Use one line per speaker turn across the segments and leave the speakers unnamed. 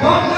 Vamos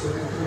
a Deus.